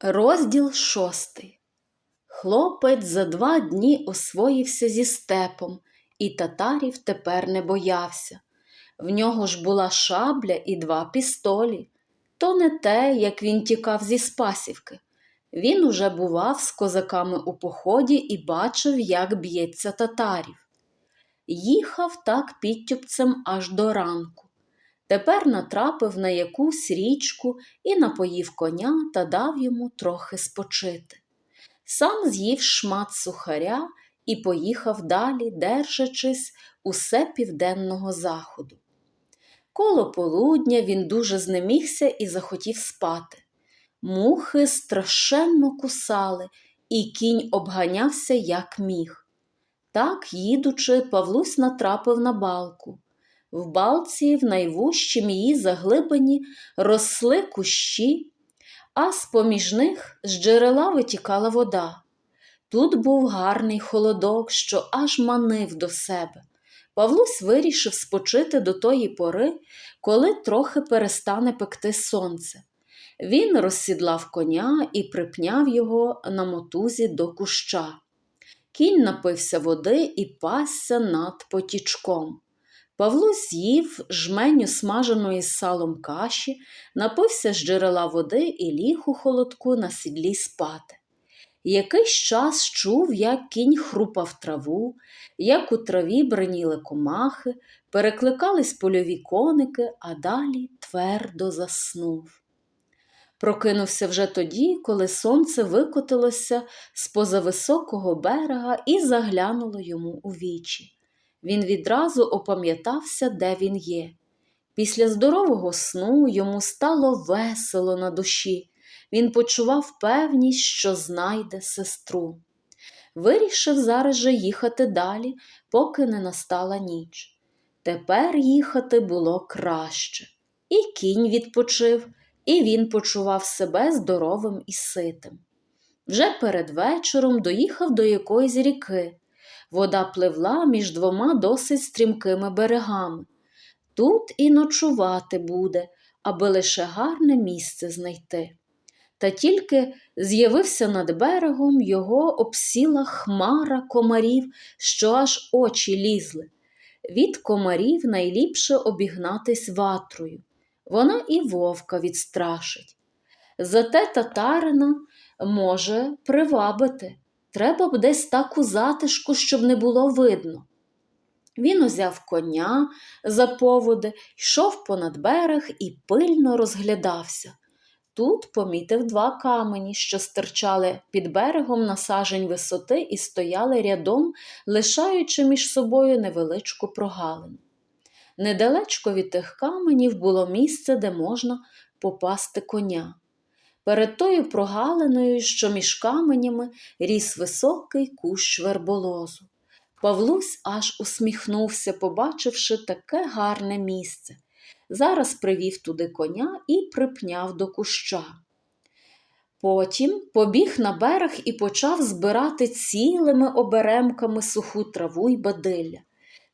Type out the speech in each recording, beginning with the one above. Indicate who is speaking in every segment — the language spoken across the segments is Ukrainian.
Speaker 1: Розділ шостий. Хлопець за два дні освоївся зі степом, і татарів тепер не боявся. В нього ж була шабля і два пістолі. То не те, як він тікав зі Спасівки. Він уже бував з козаками у поході і бачив, як б'ється татарів. Їхав так підтюпцем аж до ранку. Тепер натрапив на якусь річку і напоїв коня та дав йому трохи спочити. Сам з'їв шмат сухаря і поїхав далі, держачись усе південного заходу. Коло полудня він дуже знемігся і захотів спати. Мухи страшенно кусали, і кінь обганявся, як міг. Так, їдучи, Павлусь натрапив на балку. В балці в найвужчім її заглибині росли кущі, а з-поміж них з джерела витікала вода. Тут був гарний холодок, що аж манив до себе. Павлусь вирішив спочити до тої пори, коли трохи перестане пекти сонце. Він розсідлав коня і припняв його на мотузі до куща. Кінь напився води і пасся над потічком. Павло з'їв жменю смаженої з салом каші, напився з джерела води і ліг у холодку на сідлі спати. Якийсь час чув, як кінь хрупав траву, як у траві бреніли комахи, перекликались польові коники, а далі твердо заснув. Прокинувся вже тоді, коли сонце викотилося з поза високого берега і заглянуло йому у вічі. Він відразу опам'ятався, де він є. Після здорового сну йому стало весело на душі. Він почував певність, що знайде сестру. Вирішив зараз же їхати далі, поки не настала ніч. Тепер їхати було краще. І кінь відпочив, і він почував себе здоровим і ситим. Вже перед вечором доїхав до якоїсь ріки. Вода пливла між двома досить стрімкими берегами. Тут і ночувати буде, аби лише гарне місце знайти. Та тільки з'явився над берегом, його обсіла хмара комарів, що аж очі лізли. Від комарів найліпше обігнатись ватрою. Вона і вовка відстрашить. Зате татарина може привабити. Треба б десь так у затишку, щоб не було видно. Він узяв коня за поводи, йшов понад берег і пильно розглядався. Тут помітив два камені, що стирчали під берегом на сажень висоти і стояли рядом, лишаючи між собою невеличку прогалину. Недалечко від тих каменів було місце, де можна попасти коня. Перед тою прогалиною, що між каменями, ріс високий кущ верболозу. Павлусь аж усміхнувся, побачивши таке гарне місце. Зараз привів туди коня і припняв до куща. Потім побіг на берег і почав збирати цілими оберемками суху траву й бадилля.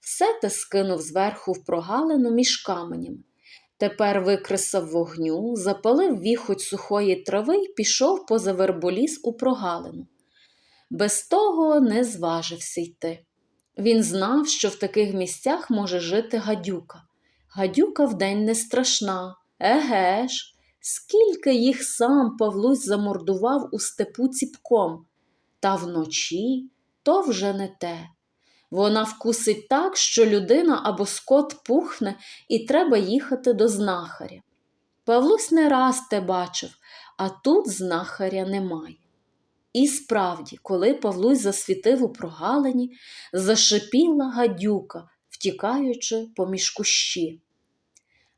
Speaker 1: Все те скинув зверху в прогалину між каменями. Тепер викресав вогню, запалив віхоть сухої трави й пішов поза верболіс у прогалину. Без того не зважився йти. Він знав, що в таких місцях може жити гадюка. Гадюка вдень не страшна, еге ж, скільки їх сам Павлусь замордував у степу ціпком, та вночі то вже не те. Вона вкусить так, що людина або скот пухне і треба їхати до знахаря. Павлусь не раз те бачив, а тут знахаря немає. І справді, коли Павлусь засвітив у прогалині, зашипіла гадюка, втікаючи поміж кущі.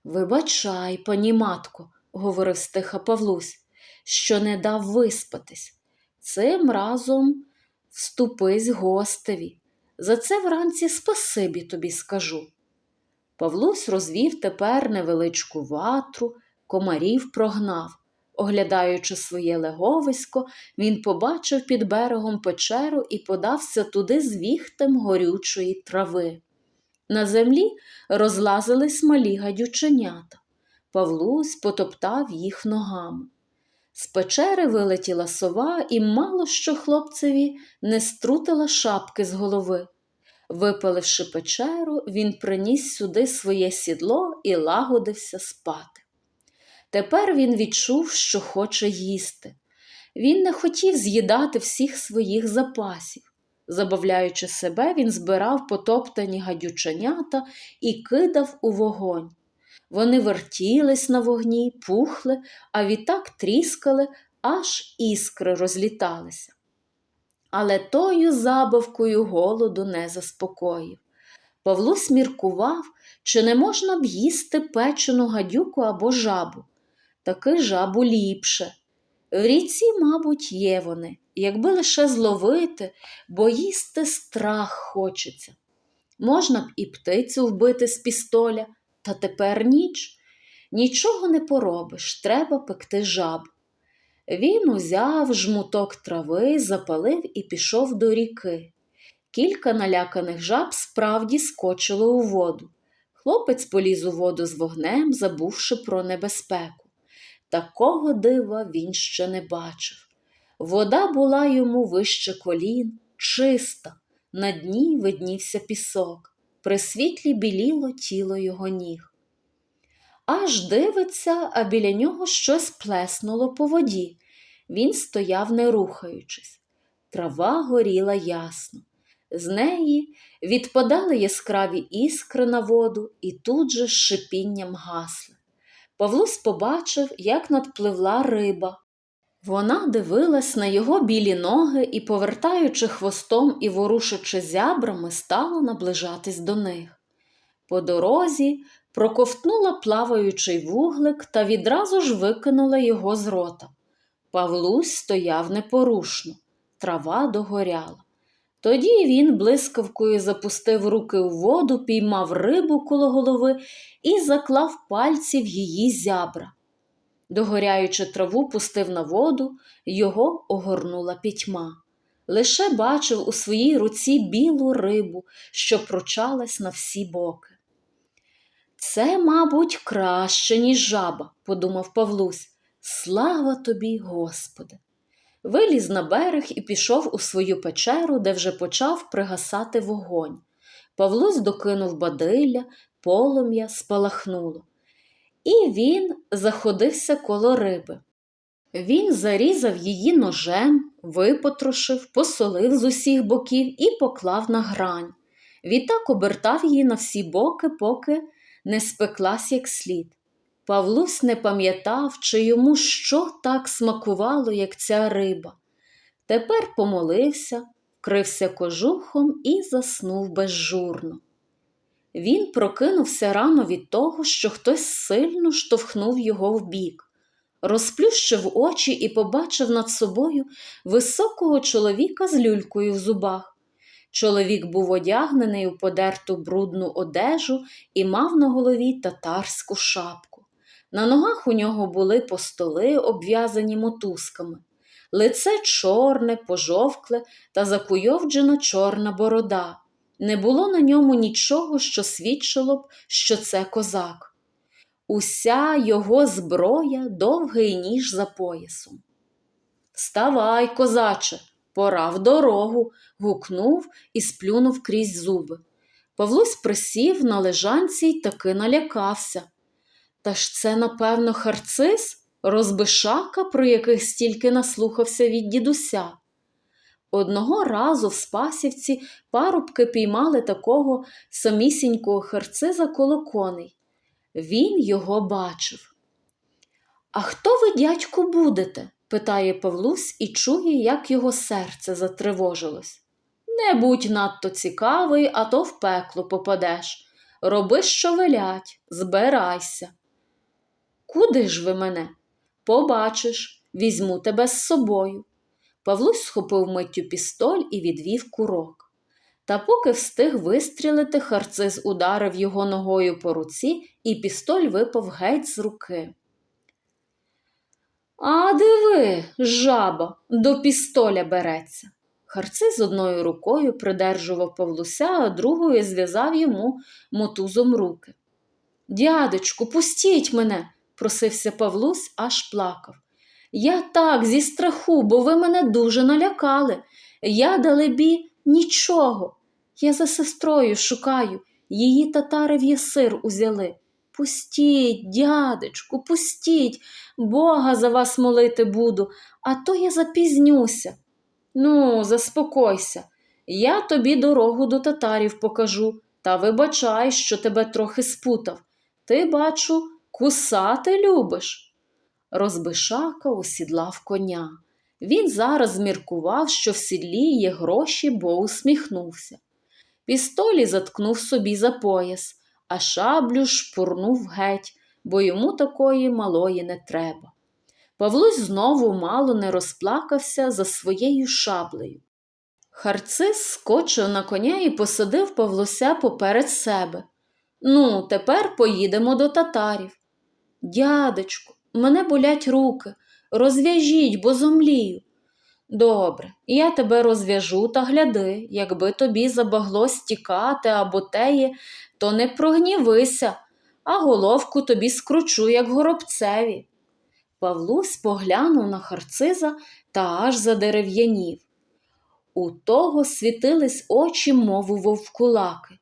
Speaker 1: Вибачай, пані матко, говорив стиха Павлусь, що не дав виспатись. Цим разом вступись гостеві. За це вранці спасибі тобі скажу. Павлусь розвів тепер невеличку ватру, комарів прогнав. Оглядаючи своє леговисько, він побачив під берегом печеру і подався туди з віхтем горючої трави. На землі розлазились малі гадюченята. Павлусь потоптав їх ногами. З печери вилетіла сова і мало що хлопцеві не струтила шапки з голови. Випаливши печеру, він приніс сюди своє сідло і лагодився спати. Тепер він відчув, що хоче їсти. Він не хотів з'їдати всіх своїх запасів. Забавляючи себе, він збирав потоптані гадюченята і кидав у вогонь. Вони вертілись на вогні, пухли, а відтак тріскали, аж іскри розліталися. Але тою забавкою голоду не заспокоїв. Павлусь міркував, чи не можна б їсти печену гадюку або жабу. Таки жабу ліпше. В ріці, мабуть, є вони, якби лише зловити, бо їсти страх хочеться. Можна б і птицю вбити з пістоля, та тепер ніч. Нічого не поробиш, треба пекти жабу. Він узяв жмуток трави, запалив і пішов до ріки. Кілька наляканих жаб справді скочило у воду. Хлопець поліз у воду з вогнем, забувши про небезпеку. Такого дива він ще не бачив. Вода була йому вище колін, чиста, на дні виднівся пісок, при світлі біліло тіло його ніг. Аж дивиться, а біля нього щось плеснуло по воді. Він стояв, не рухаючись. Трава горіла ясно. З неї відпадали яскраві іскри на воду і тут же з шипінням гасли. Павлусь побачив, як надпливла риба. Вона дивилась на його білі ноги і, повертаючи хвостом і ворушачи зябрами, стала наближатись до них. По дорозі проковтнула плаваючий вуглик та відразу ж викинула його з рота. Павлусь стояв непорушно, трава догоряла. Тоді він блискавкою запустив руки у воду, піймав рибу коло голови і заклав пальці в її зябра. Догоряючи траву, пустив на воду, його огорнула пітьма. Лише бачив у своїй руці білу рибу, що прочалась на всі боки. Це, мабуть, краще, ніж жаба, подумав Павлусь. Слава тобі, Господи! Виліз на берег і пішов у свою печеру, де вже почав пригасати вогонь. Павлусь докинув бадилля, полум'я спалахнуло. І він заходився коло риби. Він зарізав її ножем, випотрошив, посолив з усіх боків і поклав на грань. Відтак обертав її на всі боки, поки не спеклась як слід. Павлусь не пам'ятав, чи йому що так смакувало, як ця риба. Тепер помолився, вкрився кожухом і заснув безжурно. Він прокинувся рано від того, що хтось сильно штовхнув його вбік, розплющив очі і побачив над собою високого чоловіка з люлькою в зубах. Чоловік був одягнений у подерту брудну одежу і мав на голові татарську шапку. На ногах у нього були постоли, обв'язані мотузками, лице чорне, пожовкле та закуйовджена чорна борода. Не було на ньому нічого, що свідчило б, що це козак. Уся його зброя довгий ніж за поясом. Ставай, козаче, пора в дорогу, гукнув і сплюнув крізь зуби. Павлусь присів на лежанці й таки налякався. Та ж це, напевно, харцис, розбишака, про яких стільки наслухався від дідуся. Одного разу в Спасівці парубки піймали такого самісінького харциза коло коней. Він його бачив. А хто ви, дядьку, будете? питає Павлусь і чує, як його серце затривожилось. Не будь надто цікавий, а то в пекло попадеш. Роби, що велять, збирайся. Куди ж ви мене? Побачиш, візьму тебе з собою. Павлусь схопив миттю пістоль і відвів курок. Та поки встиг вистрілити, харциз ударив його ногою по руці, і пістоль випав геть з руки. А диви, жаба, до пістоля береться. Харциз одною рукою придержував Павлуся, а другою зв'язав йому мотузом руки. Дядечку, пустіть мене, просився Павлусь, аж плакав. Я так зі страху, бо ви мене дуже налякали. Я, далебі, нічого. Я за сестрою шукаю, її татари в єсир узяли. Пустіть, дядечку, пустіть, Бога за вас молити буду, а то я запізнюся. Ну, заспокойся, я тобі дорогу до татарів покажу, та вибачай, що тебе трохи спутав. Ти, бачу, кусати любиш. Розбишака осідлав коня. Він зараз зміркував, що в сідлі є гроші, бо усміхнувся. Пістолі заткнув собі за пояс, а шаблю шпурнув геть, бо йому такої малої не треба. Павлусь знову мало не розплакався за своєю шаблею. Харцис скочив на коня і посадив Павлуся поперед себе. Ну, тепер поїдемо до татарів. Дядечку, мене болять руки. Розв'яжіть, бо зомлію. Добре, я тебе розв'яжу та гляди, якби тобі забагло стікати або теє, то не прогнівися, а головку тобі скручу, як горобцеві. Павлусь поглянув на харциза та аж задерев'янів. У того світились очі, мову вовкулаки.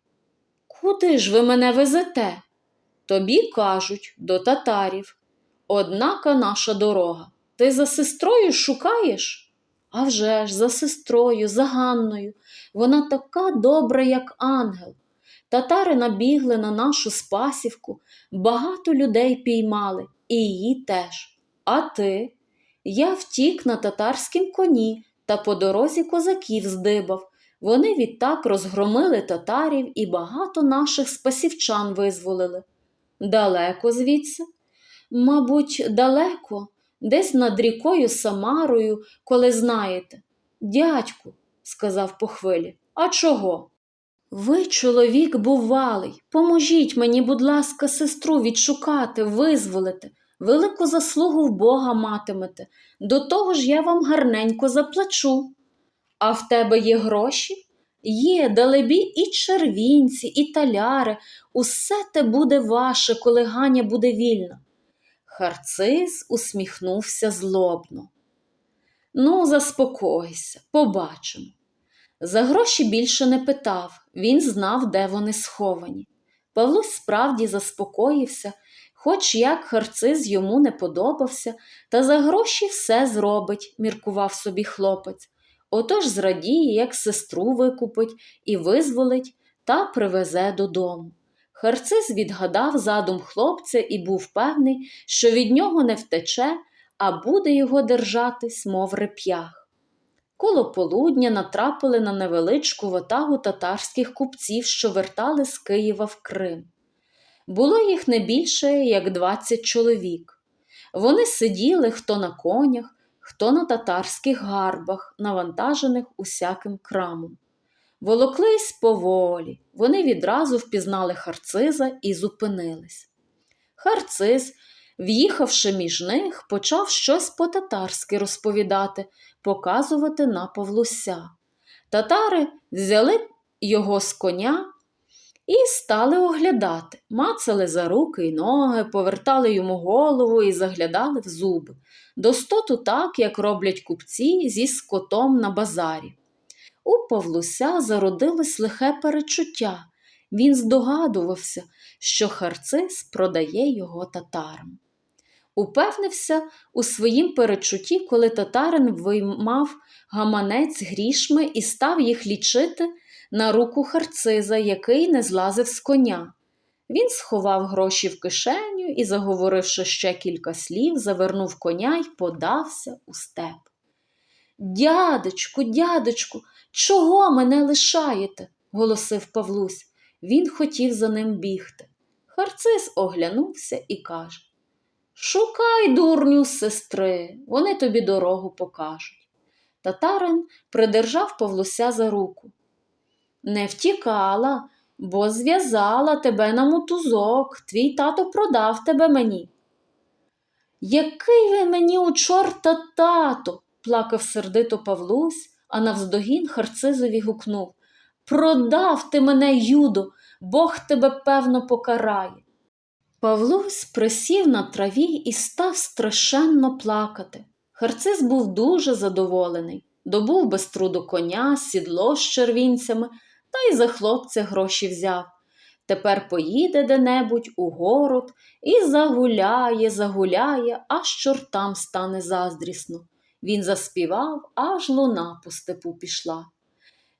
Speaker 1: Куди ж ви мене везете? Тобі кажуть, до татарів. Однака наша дорога. Ти за сестрою шукаєш? А вже ж, за сестрою, за Ганною. Вона така добра, як ангел. Татари набігли на нашу спасівку, багато людей піймали, і її теж. А ти? Я втік на татарськім коні та по дорозі козаків здибав. Вони відтак розгромили татарів і багато наших спасівчан визволили. Далеко звідси? Мабуть, далеко, десь над рікою Самарою, коли знаєте. Дядьку, сказав по хвилі, а чого? Ви, чоловік бувалий, поможіть мені, будь ласка, сестру відшукати, визволити. Велику заслугу в Бога матимете. До того ж я вам гарненько заплачу. А в тебе є гроші? Є, далебі, і червінці, і таляри. Усе те буде ваше, коли Ганя буде вільна. Харциз усміхнувся злобно. Ну, заспокойся, побачимо. За гроші більше не питав, він знав, де вони сховані. Павлусь справді заспокоївся, хоч як харциз йому не подобався, та за гроші все зробить, міркував собі хлопець. Отож зрадіє, як сестру викупить і визволить та привезе додому. Харциз відгадав задум хлопця і був певний, що від нього не втече, а буде його держатись, мов реп'ях. Коло полудня натрапили на невеличку ватагу татарських купців, що вертали з Києва в Крим. Було їх не більше, як двадцять чоловік. Вони сиділи хто на конях, хто на татарських гарбах, навантажених усяким крамом. Волоклись поволі, вони відразу впізнали харциза і зупинились. Харциз, в'їхавши між них, почав щось по-татарськи розповідати, показувати на Павлуся. Татари взяли його з коня і стали оглядати, мацали за руки й ноги, повертали йому голову і заглядали в зуби. Достоту так, як роблять купці зі скотом на базарі. У Павлуся зародилось лихе перечуття. Він здогадувався, що харциз продає його татарам. Упевнився у своїм перечутті, коли татарин виймав гаманець грішми і став їх лічити на руку харциза, який не злазив з коня. Він сховав гроші в кишеню і, заговоривши ще кілька слів, завернув коня й подався у степ. Дядечку, дядечку, чого мене лишаєте? голосив Павлусь. Він хотів за ним бігти. Харцис оглянувся і каже Шукай, дурню, сестри, вони тобі дорогу покажуть. Татарин придержав Павлуся за руку. Не втікала, бо зв'язала тебе на мотузок, твій тато продав тебе мені. Який ви мені у чорта тато? Плакав сердито Павлусь, а навздогін харцизові гукнув Продав ти мене, Юдо, Бог тебе певно покарає. Павлусь присів на траві і став страшенно плакати. Харциз був дуже задоволений, добув без труду коня, сідло з червінцями та й за хлопця гроші взяв. Тепер поїде де-небудь у город і загуляє, загуляє, аж чортам стане заздрісно. Він заспівав, аж луна по степу пішла.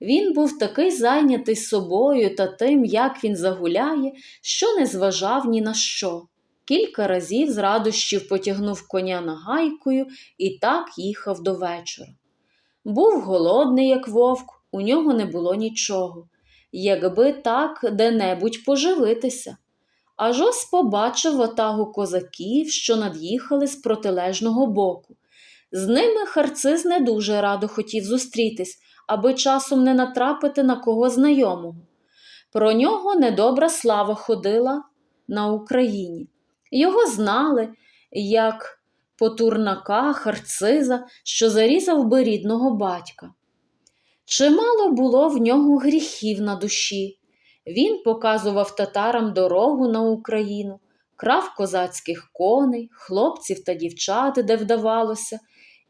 Speaker 1: Він був такий зайнятий собою та тим, як він загуляє, що не зважав ні на що. Кілька разів з радощів потягнув коня нагайкою і так їхав до вечора. Був голодний, як вовк, у нього не було нічого, якби так де-небудь поживитися. Аж ось побачив ватагу козаків, що над'їхали з протилежного боку. З ними харциз не дуже радо хотів зустрітись, аби часом не натрапити на кого знайомого. Про нього недобра слава ходила на Україні. Його знали як потурнака, харциза, що зарізав би рідного батька. Чимало було в нього гріхів на душі. Він показував татарам дорогу на Україну, крав козацьких коней, хлопців та дівчат, де вдавалося,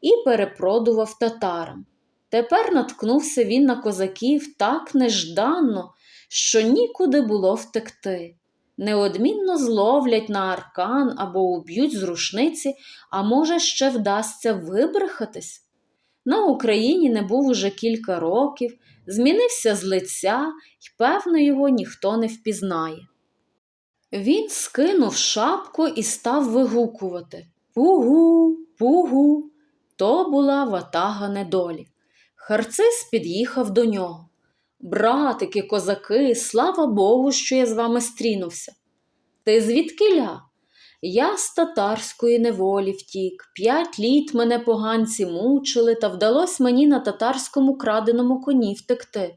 Speaker 1: і перепродував татарам. Тепер наткнувся він на козаків так нежданно, що нікуди було втекти. Неодмінно зловлять на аркан або уб'ють з рушниці, а може, ще вдасться вибрехатись. На Україні не був уже кілька років, змінився з лиця, і, певно, його ніхто не впізнає. Він скинув шапку і став вигукувати Пугу, пугу. То була ватага недолі. Харцис під'їхав до нього. Братики, козаки, слава Богу, що я з вами стрінувся. Ти звідкиля? Я з татарської неволі втік. П'ять літ мене поганці мучили, та вдалося мені на татарському краденому коні втекти.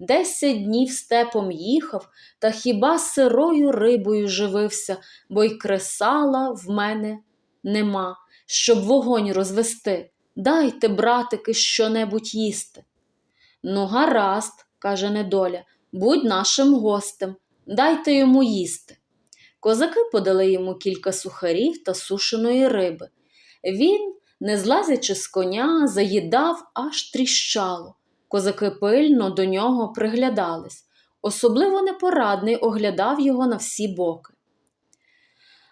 Speaker 1: Десять днів степом їхав, та хіба сирою рибою живився, бо й кресала в мене нема, щоб вогонь розвести. Дайте, братики, що-небудь їсти. Ну, гаразд, каже недоля, будь нашим гостем, дайте йому їсти. Козаки подали йому кілька сухарів та сушеної риби. Він, не злазячи з коня, заїдав аж тріщало. Козаки пильно до нього приглядались. Особливо непорадний оглядав його на всі боки.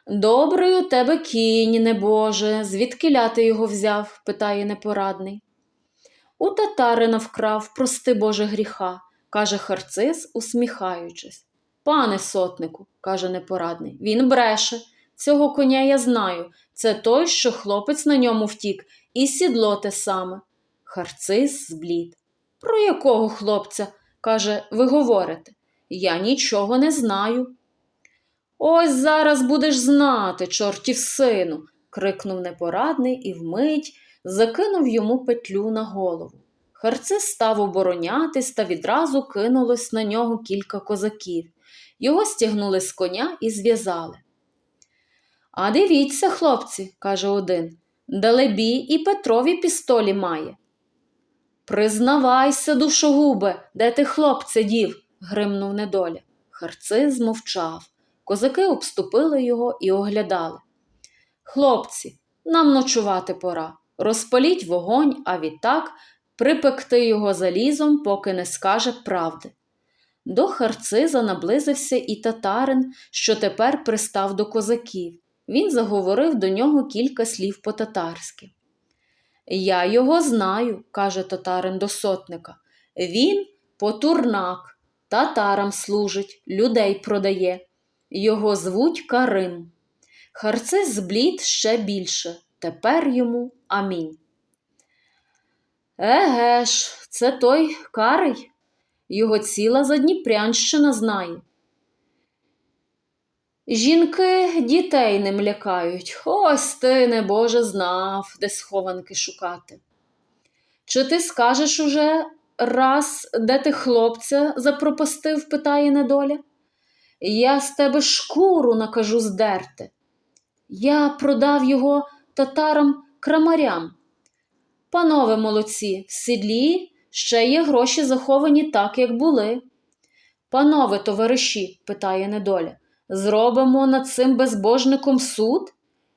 Speaker 1: Добрий у тебе кінь, небоже, звідки ляти його взяв? питає непорадний. У татарина вкрав, прости Боже гріха, каже харциз, усміхаючись. Пане сотнику, каже непорадний, він бреше. Цього коня я знаю. Це той, що хлопець на ньому втік, і сідло те саме. Харциз зблід. Про якого хлопця? каже, ви говорите. Я нічого не знаю. Ось зараз будеш знати, чортів сину, крикнув непорадний і вмить закинув йому петлю на голову. Харцис став оборонятись та відразу кинулось на нього кілька козаків. Його стягнули з коня і зв'язали. А дивіться, хлопці, каже один, далебі і Петрові пістолі має. Признавайся, душогубе, де ти хлопця дів? гримнув недоля. Харциз мовчав. Козаки обступили його і оглядали. Хлопці, нам ночувати пора. Розпаліть вогонь, а відтак припекти його залізом, поки не скаже правди. До харциза наблизився і татарин, що тепер пристав до козаків. Він заговорив до нього кілька слів по-татарськи. Я його знаю, каже татарин до сотника. Він потурнак, татарам служить, людей продає. Його звуть Карим. Харциз зблід ще більше. Тепер йому амінь. Еге ж, це той карий. Його ціла Задніпрянщина знає. Жінки дітей ним лякають. Ось ти, небоже, знав, де схованки шукати. Чи ти скажеш уже раз, де ти хлопця запропастив, питає недоля? Я з тебе шкуру накажу здерти. Я продав його татарам крамарям. Панове молодці, в сідлі ще є гроші заховані так, як були. Панове товариші, питає недоля, зробимо над цим безбожником суд?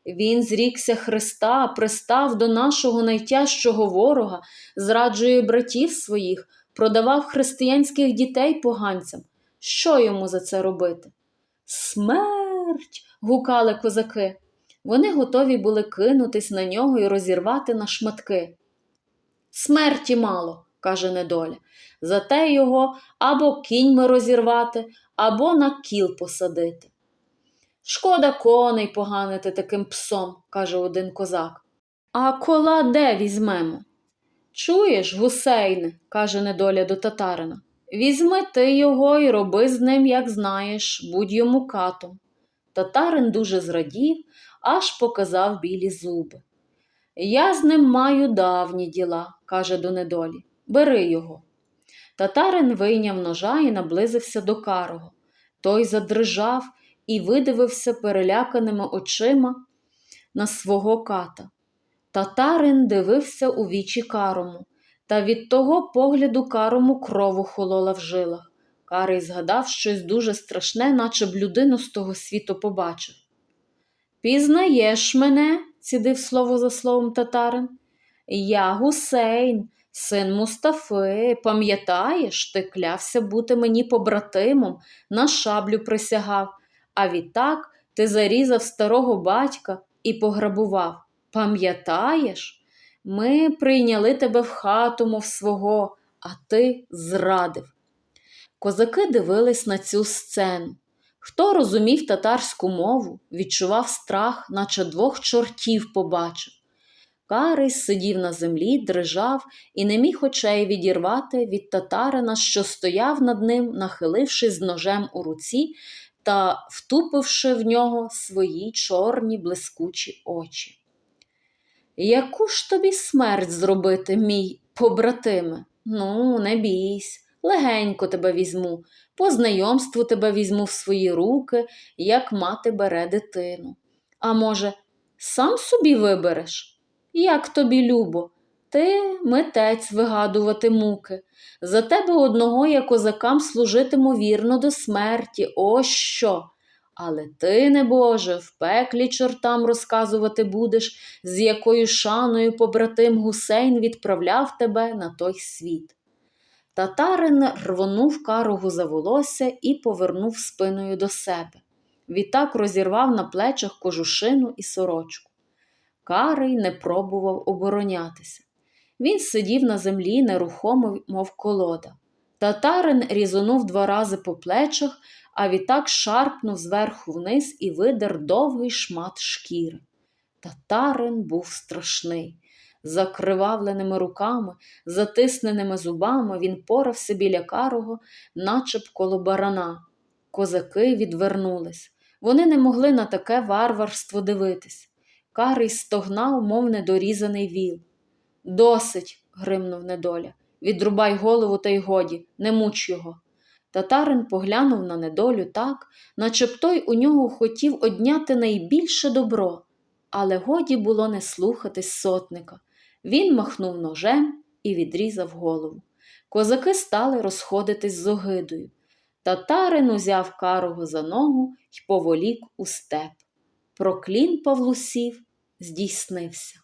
Speaker 1: Він зрікся Христа, пристав до нашого найтяжчого ворога, зраджує братів своїх, продавав християнських дітей поганцям. Що йому за це робити? Смерть. гукали козаки. Вони готові були кинутись на нього і розірвати на шматки. Смерті мало, каже недоля. Зате його або кіньми розірвати, або на кіл посадити. Шкода коней поганити таким псом, каже один козак. А кола де візьмемо? Чуєш, гусейне, каже недоля до татарина. Візьми ти його і роби з ним, як знаєш, будь йому катом. Татарин дуже зрадів, аж показав білі зуби. Я з ним маю давні діла, каже до недолі. Бери його. Татарин вийняв ножа і наблизився до карого. Той задрижав і видивився переляканими очима на свого ката. Татарин дивився у вічі карому, та від того погляду карому кров охолола в жилах. Карий згадав щось дуже страшне, наче б людину з того світу побачив. Пізнаєш мене, цідив слово за словом татарин. Я гусейн, син Мустафи, пам'ятаєш, ти клявся бути мені побратимом, на шаблю присягав, а відтак ти зарізав старого батька і пограбував. Пам'ятаєш? Ми прийняли тебе в хату, мов свого, а ти зрадив. Козаки дивились на цю сцену. Хто розумів татарську мову, відчував страх, наче двох чортів побачив. Карий сидів на землі, дрижав і не міг очей відірвати від татарина, що стояв над ним, нахилившись з ножем у руці та втупивши в нього свої чорні блискучі очі. Яку ж тобі смерть зробити, мій побратиме? Ну, не бійсь, легенько тебе візьму, по знайомству тебе візьму в свої руки, як мати бере дитину. А може, сам собі вибереш? Як тобі, любо, ти митець вигадувати муки. За тебе одного я козакам служитиму вірно до смерті, ось що. Але ти, небоже, в пеклі чортам розказувати будеш, з якою шаною побратим гусейн відправляв тебе на той світ. Татарин рвонув каругу за волосся і повернув спиною до себе. Відтак розірвав на плечах кожушину і сорочку. Карий не пробував оборонятися. Він сидів на землі нерухомо, мов колода. Татарин різонув два рази по плечах, а відтак шарпнув зверху вниз і видер довгий шмат шкіри. Татарин був страшний. Закривавленими руками, затисненими зубами він порався біля карого, наче б коло барана. Козаки відвернулись. Вони не могли на таке варварство дивитись. Карий стогнав, мов недорізаний віл. Досить, гримнув недоля. Відрубай голову та й годі, не муч його. Татарин поглянув на недолю так, наче той у нього хотів одняти найбільше добро, але годі було не слухатись сотника. Він махнув ножем і відрізав голову. Козаки стали розходитись з огидою. Татарин узяв карого за ногу й поволік у степ. Проклін Павлусів здійснився.